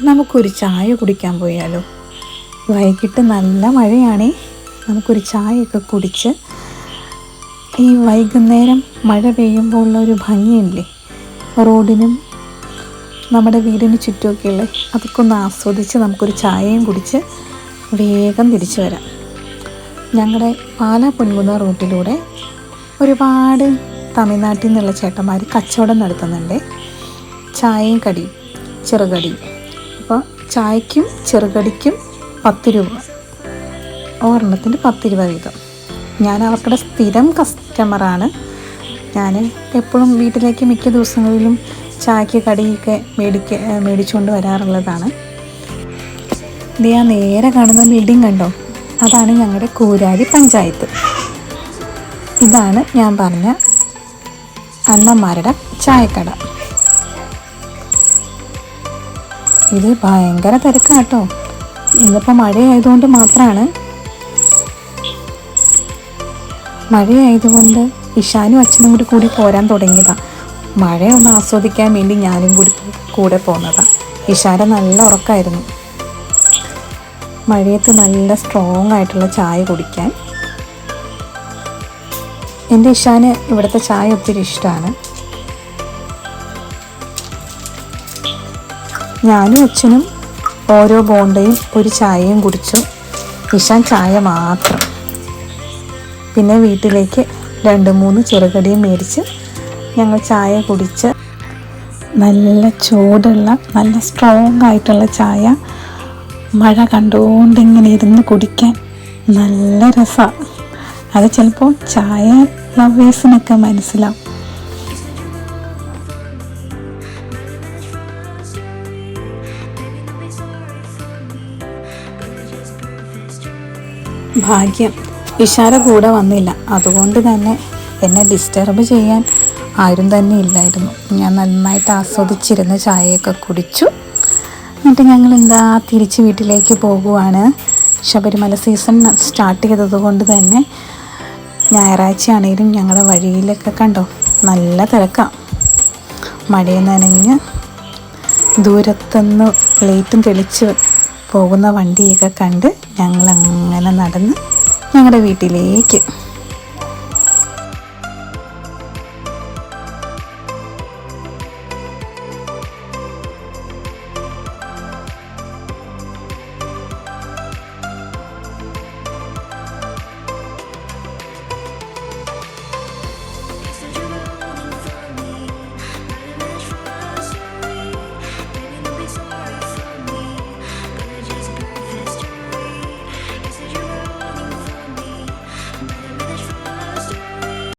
നമുക്കൊരു ചായ കുടിക്കാൻ പോയാലോ? വൈകിട്ട് നല്ല മഴയാണേ. നമുക്കൊരു ചായയൊക്കെ കുടിച്ച് ഈ വൈകുന്നേരം മഴ പെയ്യുമ്പോൾ ഉള്ള ഒരു ഭംഗിയില്ലേ? റോഡിനും നമ്മുടെ വീടിന് ചുറ്റുമൊക്കെയുള്ള അതൊക്കെ ഒന്ന് ആസ്വദിച്ച് നമുക്കൊരു ചായയും കുടിച്ച് വേഗം തിരിച്ചു വരാം. ഞങ്ങളുടെ പാലാ പൊൻകുന്ന റൂട്ടിലൂടെ ഒരുപാട് തമിഴ്നാട്ടിൽ നിന്നുള്ള ചേട്ടന്മാർ കച്ചവടം നടത്തുന്നുണ്ട്. ചായയും കടിയും ചെറുകടിയും. അപ്പോൾ ചായക്കും ചെറുകടിക്കും പത്ത് രൂപ. ഒരെണ്ണത്തിന് പത്ത് രൂപ വീതം. ഞാൻ അവരുടെ സ്ഥിരം കസ്റ്റമറാണ് ഞാൻ എപ്പോഴും വീട്ടിലേക്ക് മിക്ക ദിവസങ്ങളിലും ചായക്ക് കടിയൊക്കെ മേടിക്ക മേടിച്ചുകൊണ്ട് വരാറുള്ളതാണ്. ഇത് ഞാൻ നേരെ കാണുന്ന ബിൽഡിംഗ് കണ്ടോ? അതാണ് ഞങ്ങളുടെ കൂരാരി പഞ്ചായത്ത്. ഇതാണ് ഞാൻ പറഞ്ഞ അണ്ണന്മാരുടെ ചായക്കട. ഇത് ഭയങ്കര തിരക്കാട്ടോ. ഇന്നിപ്പോൾ മഴയായതുകൊണ്ട് മാത്രമാണ് മഴയായതുകൊണ്ട് ഇഷാനും അച്ഛനും കൂടി കൂടി പോരാൻ തുടങ്ങിയതാ. മഴയൊന്ന് ആസ്വദിക്കാൻ വേണ്ടി ഞാനും കൂടി കൂടെ പോന്നതാ. ഇഷാര നല്ല ഉറക്കമായിരുന്നു മഴയത്ത് നല്ല സ്ട്രോങ് ആയിട്ടുള്ള ചായ കുടിക്കാൻ. എന്റെ ഇഷാന് ഇവിടുത്തെ ചായ ഒത്തിരി ഇഷ്ടമാണ് ഞാനും അച്ഛനും ഓരോ ബോണ്ടയും ഒരു ചായയും കുടിച്ചു. ഇഷാൻ ചായ മാത്രം. പിന്നെ വീട്ടിലേക്ക് രണ്ട് മൂന്ന് ചെറുകടിയും മേടിച്ച് ഞങ്ങൾ ചായ കുടിച്ച് നല്ല ചൂടുള്ള നല്ല സ്ട്രോങ് ആയിട്ടുള്ള ചായ മഴ കണ്ടുകൊണ്ട് ഇങ്ങനെ ഇരുന്ന് കുടിക്കാൻ നല്ല രസമാണ് അത് ചിലപ്പോൾ ചായ ലവേഴ്സിനൊക്കെ മനസ്സിലാവും. ഭാഗ്യം. ഇഷാര കൂടെ വന്നില്ല. അതുകൊണ്ട് തന്നെ എന്നെ ഡിസ്റ്റർബ് ചെയ്യാൻ ആരും തന്നെ ഇല്ലായിരുന്നു. ഞാൻ നന്നായിട്ട് ആസ്വദിച്ചിരുന്ന ചായയൊക്കെ കുടിച്ചു. എന്നിട്ട് ഞങ്ങൾ എന്താ തിരിച്ച് വീട്ടിലേക്ക് പോകുവാണ്. ശബരിമല സീസൺ സ്റ്റാർട്ട് ചെയ്തത് കൊണ്ട് തന്നെ ഞായറാഴ്ചയാണെങ്കിലും ഞങ്ങളുടെ വഴിയിലൊക്കെ കണ്ടോ? നല്ല തിരക്കാണ് മഴയിൽ നനഞ്ഞ് ദൂരത്തുനിന്ന് ലൈറ്റും തെളിച്ച് പോകുന്ന വണ്ടിയൊക്കെ കണ്ട് ഞങ്ങൾ അങ്ങനെ നടന്ന് ഞങ്ങളുടെ വീട്ടിലേക്ക്